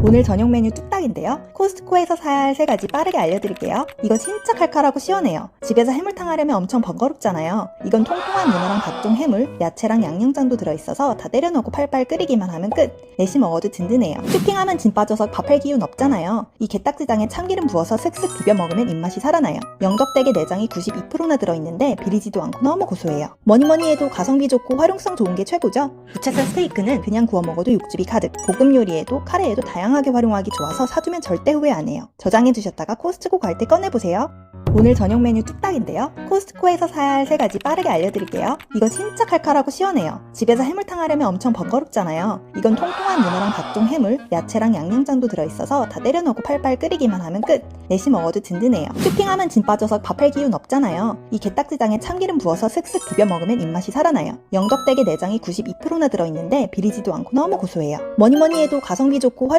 오늘 저녁 메뉴 뚝딱인데요. 코스트코에서 사야 할 세 가지 빠르게 알려드릴게요. 이거 진짜 칼칼하고 시원해요. 집에서 해물탕 하려면 엄청 번거롭잖아요. 이건 통통한 문어랑 각종 해물, 야채랑 양념장도 들어있어서 다 때려넣고 팔팔 끓이기만 하면 끝. 내시 먹어도 든든해요. 쇼핑하면 진 빠져서 밥할 기운 없잖아요. 이 게딱지장에 참기름 부어서 슥슥 비벼 먹으면 입맛이 살아나요. 영덕대게 내장이 92%나 들어있는데 비리지도 않고 너무 고소해요. 뭐니뭐니 해도 가성비 좋고 활용성 좋은 게 최고죠. 부채살 스테이크는 그냥 구워 먹어도 육즙이 가득. 볶음 요리에도 카레에도 다양 하게 활용하기 좋아서 사두면 절대 후회 안 해요. 저장해 두셨다가 코스트코 갈 때 꺼내보세요. 오늘 저녁 메뉴 뚝딱인데요. 코스트코에서 사야 할 세 가지 빠르게 알려드릴게요. 이거 진짜 칼칼하고 시원해요. 집에서 해물탕 하려면 엄청 번거롭잖아요. 이건 통통한 문어랑 각종 해물, 야채랑 양념장도 들어있어서 다 때려 넣고 팔팔 끓이기만 하면 끝. 내시 먹어도 든든해요. 쇼핑하면 진 빠져서 밥할 기운 없잖아요. 이 게딱지장에 참기름 부어서 슥슥 비벼 먹으면 입맛이 살아나요. 영덕대게 내장이 92%나 들어있는데 비리지도 않고 너무 고소해요. 뭐니뭐니 해도 가성비 좋고 활